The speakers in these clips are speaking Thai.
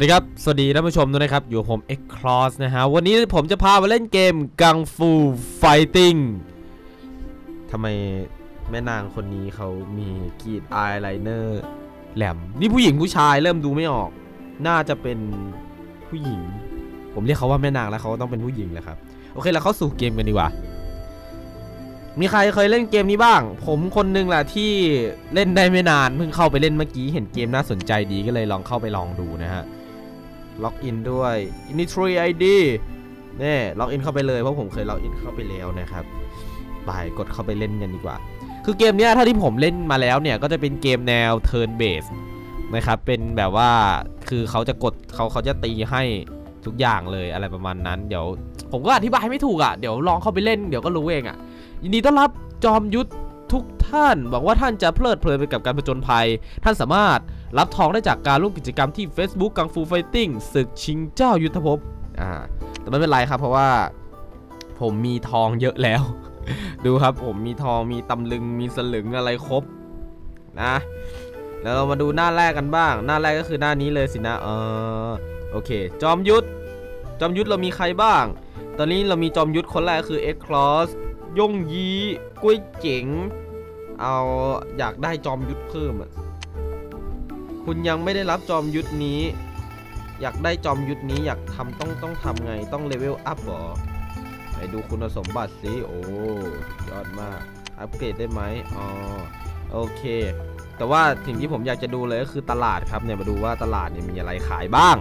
สวัสดีครับ สวัสดีท่านผู้ชมด้วยนะครับ อยู่ผม X Cross นะฮะ วันนี้ผมจะพามาเล่นเกม Gung Fu Fighting ทำไมแม่นางคนนี้เขามีกรีดอายไลเนอร์แหลม นี่ผู้หญิงผู้ชายเริ่มดูไม่ออก น่าจะเป็นผู้หญิง ผมเรียกเขาว่าแม่นางแล้วเขาต้องเป็นผู้หญิงแหละครับ โอเคเราเข้าสู่เกมกันดีกว่า มีใครเคยเล่นเกมนี้บ้าง ผมคนหนึงแหละที่เล่นได้ไม่นาน เพิ่งเข้าไปเล่นเมื่อกี้ เห็นเกมน่าสนใจดีก็เลยลองเข้าไปลองดูนะฮะ ล็อกอินด้วย Initry ID นี่ล็อกอินเข้าไปเลยเพราะผมเคยล็อกอินเข้าไปแล้วนะครับไปกดเข้าไปเล่นกันดีกว่า คือเกมนี้ถ้าที่ผมเล่นมาแล้วเนี่ยก็จะเป็นเกมแนว turn based นะครับเป็นแบบว่าคือเขาจะกดเขาเขาจะตีให้ทุกอย่างเลยอะไรประมาณนั้น เดี๋ยว ผมก็อธิบายไม่ถูกอะ่ะเดี๋ยวลองเข้าไปเล่นเดี๋ยวก็รู้เองอะ่ะยินดีต้อนรับจอมยุทธทุกท่านหวังว่าท่านจะเพลิดเพลินไปกับการผจญภัย ท่านสามารถ รับทองได้จากการร่วมกิจกรรมที่ Facebook กังฟูไฟติ้งศึกชิงเจ้ายุทธภพอ่าแต่ไม่เป็นไรครับเพราะว่า ผมมีทองเยอะแล้ว ดูครับผมมีทองมีตำลึงมีสลึงอะไรครบนะแล้วเรามาดูหน้าแรกกันบ้าง หน้าแรกก็คือหน้านี้เลยสินะเออโอเค จอมยุทธจอมยุทธเรามีใครบ้าง ตอนนี้เรามีจอมยุทธคนแรกคือ X Cross ย่งยีกล้วยเจ๋ง เอาอยากได้จอมยุทธเพิ่มอะ คุณยังไม่ได้รับจอมยุทธนี้ อยากได้จอมยุทธนี้อยากทำต้องต้องทำไงต้องเลเวลอัพหรอไหนดูคุณสมบัติสิโอ้ยอดมาก อัปเกรดได้ไหมอ๋อโอเค แต่ว่าสิ่งที่ผมอยากจะดูเลยก็คือตลาดครับเนี่ยมาดูว่าตลาดเนี่ยมีอะไรขายบ้าง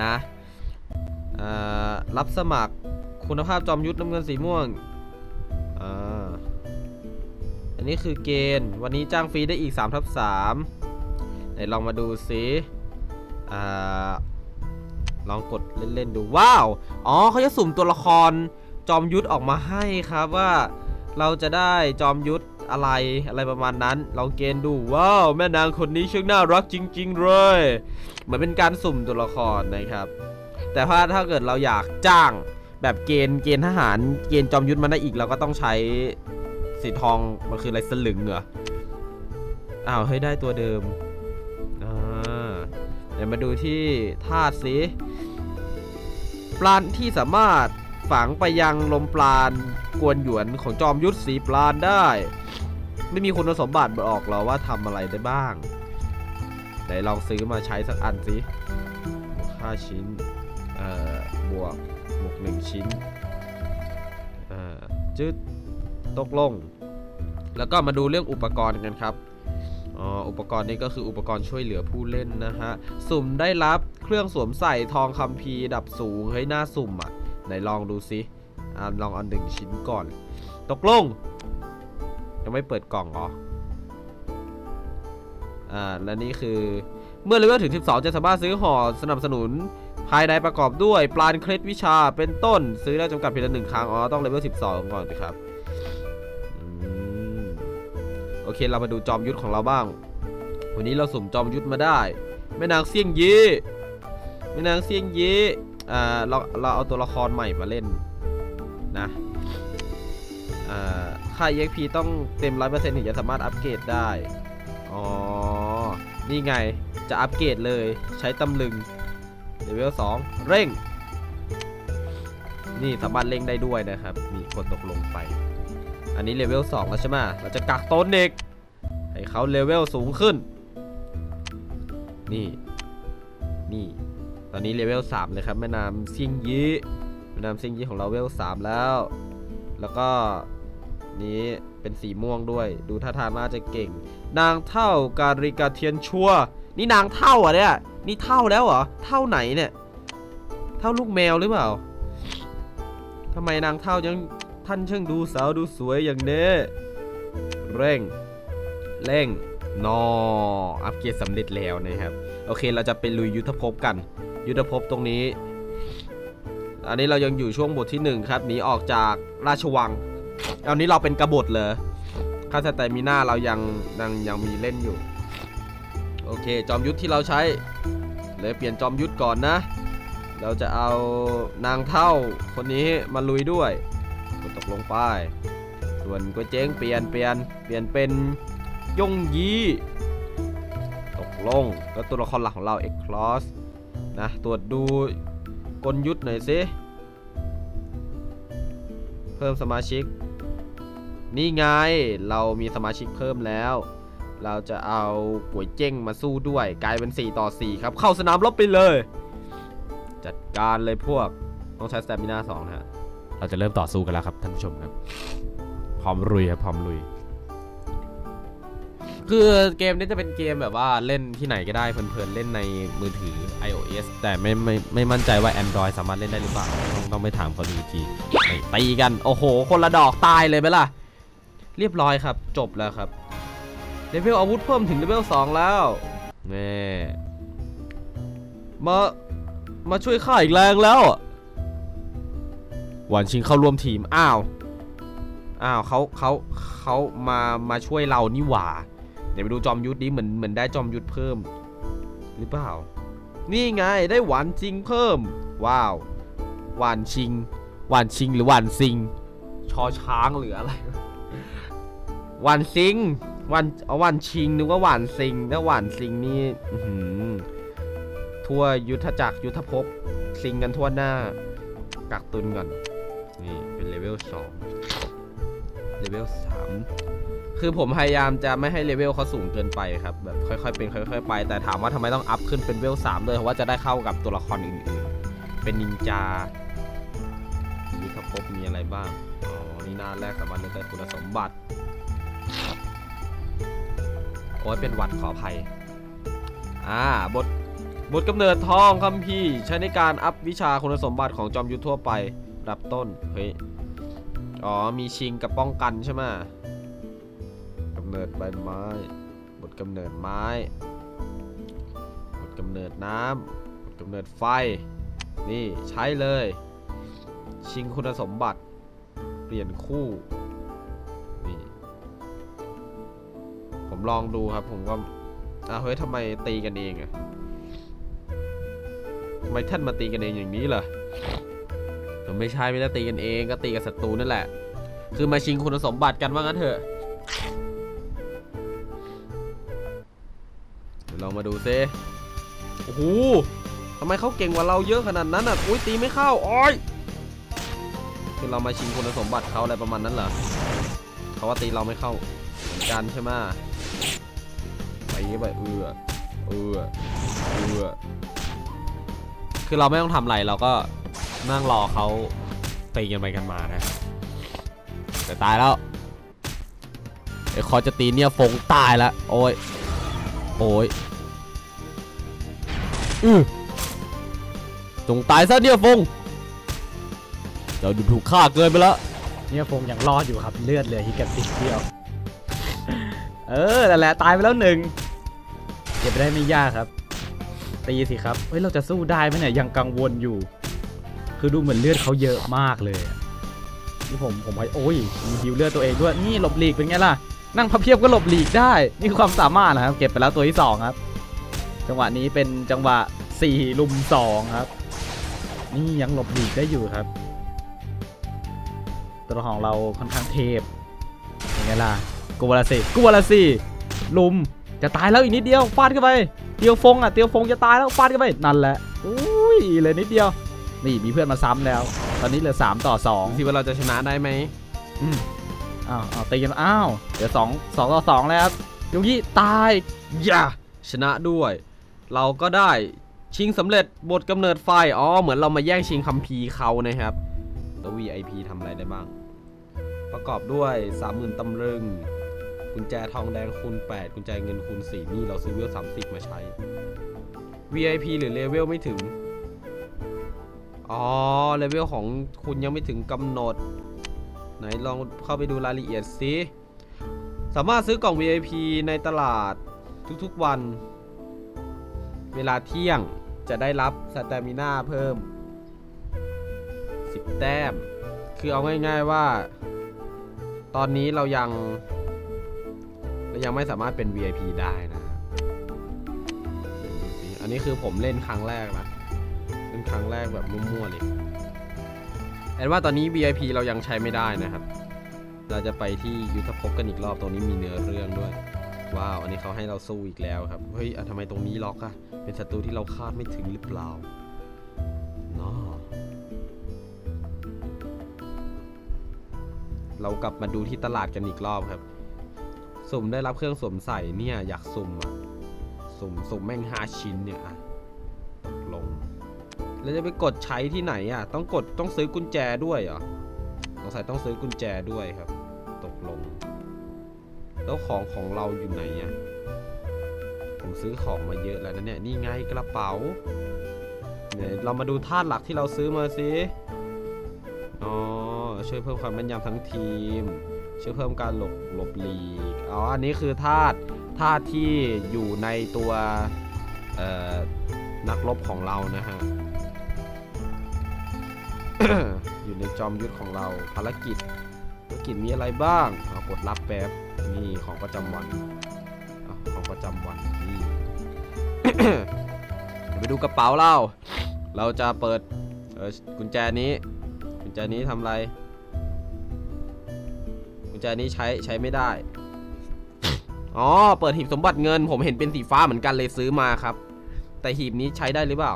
นะรับสมัครคุณภาพจอมยุทธน้ำเงินสีม่วงอ่าอันนี้คือเกณฑ์ วันนี้จ้างฟรีได้อีก3ทับ3 ไหนลองมาดูซิอลองกดเล่นๆดูว้าว อ๋อเขาจะสุ่มตัวละครจอมยุทธออกมาให้ครับว่า เราจะได้จอมยุทธอะไรอะไรประมาณนั้น ลองเกณฑ์ดูว้าวแม่นางคนนี้ช่างน่ารักจริง ๆ เลยเหมือนเป็นการสุ่มตัวละครนะครับ แต่ถ้าถ้าเกิดเราอยากจ้างแบบเกณฑ์เกณฑ์ทหารเกณฑ์จอมยุทธมาได้อีกเราก็ต้องใช้สีทองมันคืออะไรสลึงเหรออ้าวเฮ้ยได้ตัวเดิม เดี๋ยวมาดูที่ธาตุสิปราณที่สามารถฝังไปยังลมปราณกวนหยวนของจอมยุทธสีปราณได้ ไม่มีคุณสมบัติบอกหรอว่าทำอะไรได้บ้างไหนลองซื้อมาใช้สักอันสิบวกห้าชิ้น เอ่อ บวก บวกหนึ่งชิ้น เอ่อจึ๊ดตกลง แล้วก็มาดูเรื่องอุปกรณ์กันครับ อ๋ออุปกรณ์นี้ก็คืออุปกรณ์ช่วยเหลือผู้เล่นนะฮะ สุ่มได้รับเครื่องสวมใส่ทองคัมภีร์ดับสูง เฮ้ย น่าสุ่มอะ ไหนลองดูซิอ่าลองเอาหนึ่งชิ้นก่อน ตกลง ยังไม่เปิดกล่องเหรอ อ่า และนี่คือ เมื่อเลเวลถึง 12 จะสามารถซื้อห่อสนับสนุนภายในประกอบด้วย ปลานเคล็ดวิชาเป็นต้น ซื้อได้จำกัดเพียงหนึ่งครั้ง อ๋อ ต้องเลเวล 12 ก่อนสิครับ เคเรามาดูจอมยุทธของเราบ้าง วันนี้เราสุ่มจอมยุทธมาได้แม่นางเสี่ยงยีแม่นางเสี่ยงยีอ่าเราเราเอาตัวละครใหม่มาเล่นนะอ่าค่า EXP ต้องเต็ม 100%ถึงจะสามารถอัปเกรดได้ อ๋อ นี่ไงจะอัปเกรดเลยใช้ตำลึงเลเวล2เร่ง นี่สามารถเร่งได้ด้วยนะครับนี่กดตกลงไป อันนี้เลเวล2แล้วใช่ไหมเราจะกักต้นเด็ก เขาเลเวลสูงขึ้น นี่ นี่ ตอนนี้เลเวล3เลยครับแม่น้ำเซียงยีแม่น้ำเซียงยีของเราเลเวล3แล้ว แล้วก็นี้เป็นสีม่วงด้วย ดูท่าทางน่าจะเก่ง นางเท่าการิกาเทียนชัว นี่นางเท่าอะเนี่ยนี่เท่าแล้วเหรอเท่าไหนเนี่ย เท่าลูกแมวหรือเปล่าทำไมนางเท่ายังท่านช่างดูสาวดูสวยอย่างเนี้เร่ง เร่งนออัปเกรดสำเร็จแล้วนะครับ โอเคเราจะไปลุยยุทธภพกัน ยุทธภพตรงนี้ อันนี้เรายังอยู่ช่วงบทที่ 1 ครับหนีออกจากราชวังอันนี้เราเป็นกบฏเลยค่าสแต่มีหน้าเรายังยังยังมีเล่นอยู่ โอเค จอมยุทธที่เราใช้เลยเปลี่ยนจอมยุทธก่อนนะ เราจะเอานางเท่าคนนี้มาลุยด้วยกดตกลงไปส่วนก๋วยเจ๊งเปลี่ยนเปลี่ยนเปลี่ยนเป็น ยงยีตกลงแล้วตัวละครหลักของเราเอ็กคลอสนะตรวจดูกลยุทธ์หน่อยสิเพิ่มสมาชิก นี่ไงเรามีสมาชิกเพิ่มแล้ว เราจะเอาก๋วยเจ้งมาสู้ด้วยกลายเป็น 4 ต่อ 4 ครับ เข้าสนามรบไปเลย จัดการเลยพวกต้องใช้สเตมิน่า2นะฮะเราจะเริ่มต่อสู้กันแล้วครับท่านผู้ชมครับ พร้อมลุยครับพร้อมลุย คือเกมนี้จะเป็นเกมแบบว่าเล่นที่ไหนก็ได้เพลินๆเล่นในมือถือ iOS แต่ไม่ไม่ไม่มั่นใจว่า Android สามารถเล่นได้หรือเปล่าต้องต้องไปถามเขาดูอีกทีตีกันโอ้โห คนละดอกตายเลยไหมล่ะ เรียบร้อยครับ จบแล้วครับเลเวลอาวุธเพิ่มถึงเลเวล2แล้วนี่มามาช่วยข้าอีกแรงแล้วหวานชิงเข้าร่วมทีม อ้าว อ้าวเขาเขาเขามามาช่วยเรานี่หว่า เดี๋ยวไปดูจอมยุทธดิเหมือนเหมือนได้จอมยุทธเพิ่ม หรือเปล่า นี่ไงได้หวานชิงเพิ่ม ว้าว หวานชิง หวานชิงหรือหวานซิง ชอช้างหรืออะไร หวานซิง วันเอาวันชิงนึกว่าหวานซิงถ้าหวานซิงนี่ทั่วยุทธจักรยุทธภพซิงกันทั่วหน้า กักตุนก่อน นี่เป็นเลเวล2เลเวล3 คือผมพยายามจะไม่ให้เลเวลเขาสูงเกินไปครับแบบค่อยๆเป็นค่อยๆไป แต่ถามว่าทำไมต้องอัพขึ้นเป็นเลเวล3ด้วยเพราะว่าจะได้เข้ากับตัวละครอื่นๆ เป็นนินจายุทธภพมีอะไรบ้างอ๋อนี่หน้าแรกสามารถเลือกได้คุณสมบัติโอ้ยเป็นวัดขออภัยอ่าบทบทกำเนิดทองคัมภีร์ใช้ในการอัพวิชาคุณสมบัติของจอมยุทธทั่วไประดับต้นเฮ้ยอ๋อมีชิงกับป้องกันใช่ไหม เนิดใบไม้ บทกำเนิดไม้ บทกำเนิดน้ำบทกำเนิดไฟ นี่ใช้เลย ชิงคุณสมบัติ เปลี่ยนคู่ นี่ ผมลองดูครับ ผมก็อะเฮ้ยทำไมตีกันเองอะทำไมท่านมาตีกันเองอย่างนี้เหรอมันไม่ใช่ไม่ได้ตีกันเองก็ตีกับศัตรูนั่นแหละ คือมาชิงคุณสมบัติกันว่างั้นเถอะ เรามาดูเซโอ้โหทำไมเขาเก่งกว่าเราเยอะขนาดนั้นอะอุ้ยตีไม่เข้าอ้อยคือเรามาชิงคุณสมบัติเขาอะไรประมาณนั้นเหรอเขาว่าตีเราไม่เข้ากันใช่ไหมไปไปเอือเอือเอือคือเราไม่ต้องทำอะไรเราก็นั่งรอเขาตีกันไปกันมานะแต่ตายแล้วไอ้คอจะตีเนี่ยฟงตายแล้วโอ้ยโอ้ย จงตายซะเนี่ยฟง เจ้าดูถูกฆ่าเกินไปแล้ว เนี่ยฟงยังรอดอยู่ครับเลือดเหลืออีกกระติเดียว เออนั่แหละตายไปแล้วหนึ่งเก็บไปได้ไม่ยากครับ ตีสิครับ เฮ้ยเราจะสู้ได้ไหมเนี่ยยังกังวลอยู่ คือดูเหมือนเลือดเขาเยอะมากเลยนี่ผมผมไปโอ้ยมีฮิวเลือดตัวเองด้วยนี่หลบหลีกเป็นไงล่ะ นั่งพับเพียบก็หลบหลีกได้ นี่คือความสามารถนะครับ เก็บไปแล้วตัวที่สองครับ จังหวะนี้เป็นจังหวะ4ลุม2ครับ นี่ยังหลบหลีกได้อยู่ครับ ตัวของเราค่อนข้างเทพยังไงล่ะกลัวละสิกลัวละสิลุมจะตายแล้วอีกนิดเดียวฟาดเข้าไปเตียวฟงอะเตียวฟงจะตายแล้วฟาดเข้าไปนั่นแหละอุ้ยเหลยนิดเดียว นี่มีเพื่อนมาซ้ำแล้ว ตอนนี้เหลือ3ต่อ2สิว่าเราจะชนะได้ไหมอืมอ้าวอ้าวตีกันอ้าวเหลือ2 2ต่อ2แล้วครับยุยี่ตายอย่าชนะด้วย เราก็ได้ชิงสำเร็จบทกำเนิดไฟอ๋อเหมือนเรามาแย่งชิงคัมภีร์เขานะครับตัว VIP ทำอะไรได้บ้าง ประกอบด้วย 30,000ตำลึง กุญแจทองแดงคูณ 8 กุญแจเงินคูณ 4 นี่เราซื้อเวล30 มาใช้ VIP หรือเลเวลไม่ถึง อ๋อ เลเวลของคุณยังไม่ถึงกำหนด ไหนลองเข้าไปดูรายละเอียดสิ สามารถซื้อกล่อง VIP ในตลาดทุกๆวัน เวลาเที่ยงจะได้รับสเตมิน่าเพิ่ม 10 แต้ม คือเอาง่ายๆว่า ตอนนี้เรายัง เรายังไม่สามารถเป็น VIP ได้นะ อันนี้คือผมเล่นครั้งแรกนะเล่นครั้งแรกแบบมั่วๆเลยแอนว่าตอนนี้ VIP เรายังใช้ไม่ได้นะครับ เราจะไปที่ยุทธภพกันอีกรอบตรงนี้มีเนื้อเรื่องด้วย ว้าวอันนี้เขาให้เราสู้อีกแล้วครับ เฮ้ยทำไมตรงนี้ล็อกอะเป็นศัตรูที่เราคาดไม่ถึงหรือเปล่าเนาะเรากลับมาดูที่ตลาดกันอีกรอบครับ สุ่มได้รับเครื่องสวมใส่เนี่ยอยากสุ่มอะสุ่มสุ่มแม่งห้าชิ้นเนี่ยอะตกลง แล้วจะไปกดใช้ที่ไหนอะต้องกดต้องซื้อกุญแจด้วยเหรอสงสัยต้องซื้อกุญแจด้วยครับ แล้วของของเราอยู่ไหนอะผมซื้อของมาเยอะแล้วนะเนี่ย นี่ไงกระเป๋าเนี่ยเรามาดูธาตุหลักที่เราซื้อมาสิ อ๋อ ช่วยเพิ่มความแม่นยำทั้งทีม ช่วยเพิ่มการหลบหลบหลีก อ๋อ อันนี้คือธาตุธาตุที่อยู่ในตัวเอ่อนักรบของเรานะฮะ อยู่ในจอมยุทธของเราภารกิจภารกิจมีอะไรบ้าง เอากดรับแป๊บ นี่ของประจำวันอของประจำวันนี่ ไปดูกระเป๋าเรา เราจะเปิดกุญแจนี้ กุญแจนี้ทำอะไร กุญแจนี้ใช้ใช้ไม่ได้ อ๋อ เปิดหีบสมบัติเงิน ผมเห็นเป็นสีฟ้าเหมือนกันเลยซื้อมาครับ แต่หีบนี้ใช้ได้หรือเปล่า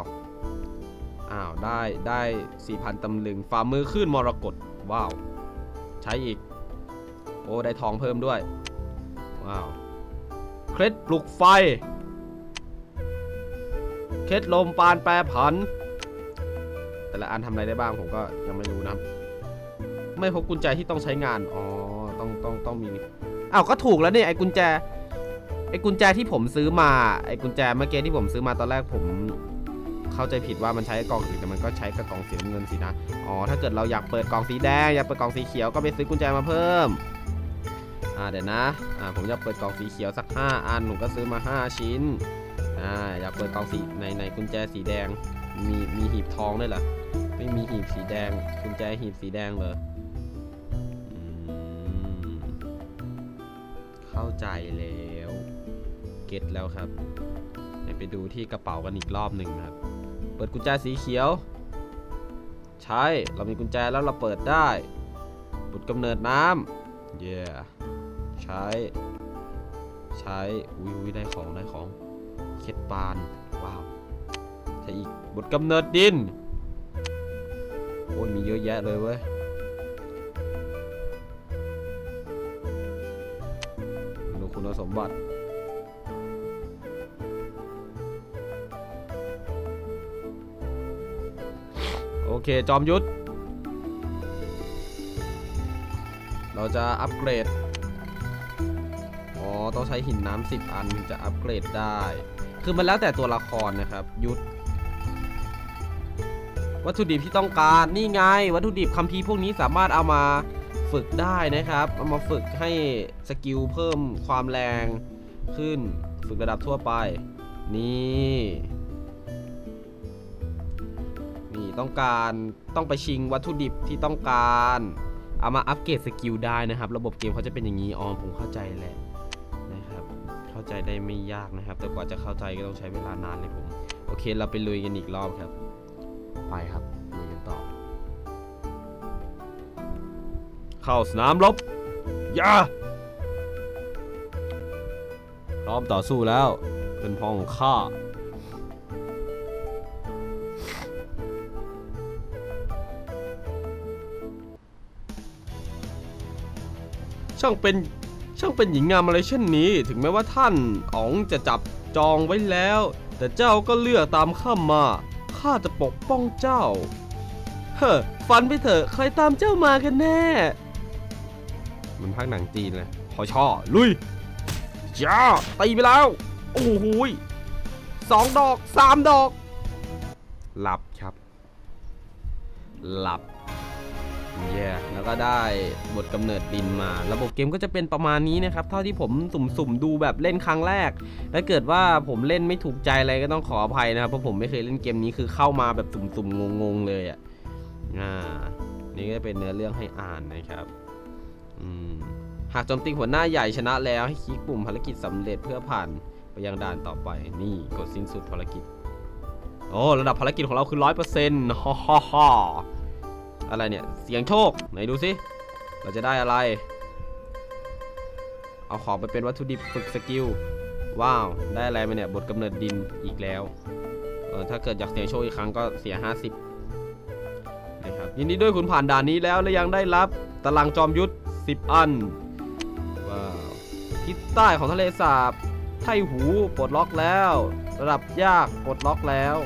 อ้าว ได้ได้4,000ตำลึงฝ่ามือขึ้นมรกตว้าว ใช้อีก โอ้ ได้ทองเพิ่มด้วย ว้าว เคล็ดปลุกไฟ เคล็ดลมปานแปรผัน แต่ละอันทำอะไรได้บ้างผมก็ยังไม่รู้นะครับ ไม่พบกุญแจที่ต้องใช้งาน อ๋อ ต้องต้องต้องมีอ้าวก็ถูกแล้วเนี่ยไอ้กุญแจ ไอ้กุญแจที่ผมซื้อมา ไอ้กุญแจเมื่อกี้ที่ผมซื้อมาตอนแรกผมเข้าใจผิดว่ามันใช้กล่องอื่นแต่มันก็ใช้กับกล่องสีเงินสินะ อ๋อ ถ้าเกิดเราอยากเปิดกล่องสีแดง อยากเปิดกล่องสีเขียวก็ไปซื้อกุญแจมาเพิ่ม อ่าเดี๋ยวนะอ่าผมอยากเปิดกล่องสีเขียวสัก 5 อันผมก็ซื้อมา 5 ชิ้นอ่าอยากเปิดกล่องสีในในกุญแจสีแดงมีมีหีบทองด้วยเหรอไม่มีหีบสีแดงกุญแจหีบสีแดงเลยเข้าใจแล้วเก็ตแล้วครับไปดูที่กระเป๋ากันอีกรอบหนึ่งครับ เปิดกุญแจสีเขียว ใช่ เรามีกุญแจแล้วเราเปิดได้บุดกำเนิดน้ำเย่ ใช้ ใช้อุ้ยอุ้ยได้ของได้ของเคล็ดปานว้าวใช่อีกบุดกำเนิดดินโอ้ยมีเยอะแยะเลยเว้ยดูคุณสมบัติโอเค จอมยุทธ เราจะอัปเกรด ต้องใช้หินน้ำสิบอันถึงจะอัปเกรดได้ คือมันแล้วแต่ตัวละครนะครับ ยุทธวัตถุดิบที่ต้องการนี่ไง วัตถุดิบคัมภีร์พวกนี้สามารถเอามาฝึกได้นะครับ เอามาฝึกให้สกิลเพิ่มความแรงขึ้น ฝึกระดับทั่วไป นี่ นี่ต้องการต้องไปชิงวัตถุดิบที่ต้องการ เอามาอัปเกรดสกิลได้นะครับ ระบบเกมเขาจะเป็นอย่างนี้อ๋อผมเข้าใจแหละ ใจได้ไม่ยากนะครับ แต่กว่าจะเข้าใจก็ต้องใช้เวลานานเลยผม โอเค เราไปลุยกันอีกรอบครับ ไปครับลุยกันต่อ เข้าสนามรบอย่าพร้อมต่อสู้แล้วเป็นพ้องของข้าช่างเป็น ช่างเป็นหญิงงามอะไรเช่นนี้ ถึงแม้ว่าท่านอ๋องจะจับจองไว้แล้ว แต่เจ้าก็เลือกตามข้ามา ข้าจะปกป้องเจ้า เฮ้อฟันไปเถอะใครตามเจ้ามากันแน่ มันพักหนังจีนเลยขอช่อลุยจ้าตีไปแล้ว โอ้โหยสองดอกสามดอก หลับครับ หลับ เย่แล้วก็ได้บทกำเนิดดินมา ระบบเกมก็จะเป็นประมาณนี้นะครับ เท่าที่ผมสุ่มๆดูแบบเล่นครั้งแรก ถ้าเกิดว่าผมเล่นไม่ถูกใจอะไรก็ต้องขออภัยนะครับ เพราะผมไม่เคยเล่นเกมนี้คือเข้ามาแบบสุ่มๆงงๆเลยอะ อ่า นี่ก็เป็นเนื้อเรื่องให้อ่านนะครับ อืม หากโจมตีหัวหน้าใหญ่ชนะแล้วให้คลิกปุ่มภารกิจสำเร็จเพื่อผ่านไปยังด่านต่อไป นี่กดสิ้นสุดภารกิจ โอ้ ระดับภารกิจของเราคือร้อยเปอร์เซ็นต์ฮ่าฮ่าฮ่า อะไรเนี่ย เสียงโชค ไหนดูสิเราจะได้อะไร เอาของไปเป็นวัตถุดิบฝึกสกิล ว้าว ได้อะไรมาเนี่ย บทกำเนิดดินอีกแล้ว เออ ถ้าเกิดอยากเสียงโชคอีกครั้งก็เสีย 50นะครับยินดีด้วยคุณผ่านด่านนี้แล้วและยังได้รับตารางจอมยุทธ 10 อัน ว้าวทิศใต้ของทะเลสาบไทหูปลดล็อกแล้ว ระดับยากปลดล็อกแล้ว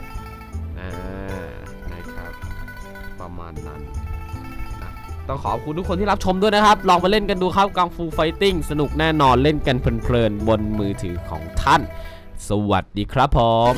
มาณนั้นนะต้องขอบคุณทุกคนที่รับชมด้วยนะครับ ลองมาเล่นกันดูครับกังฟูไฟติ้งสนุกแน่นอนเล่นกันเพลินๆบนมือถือของท่าน สวัสดีครับผม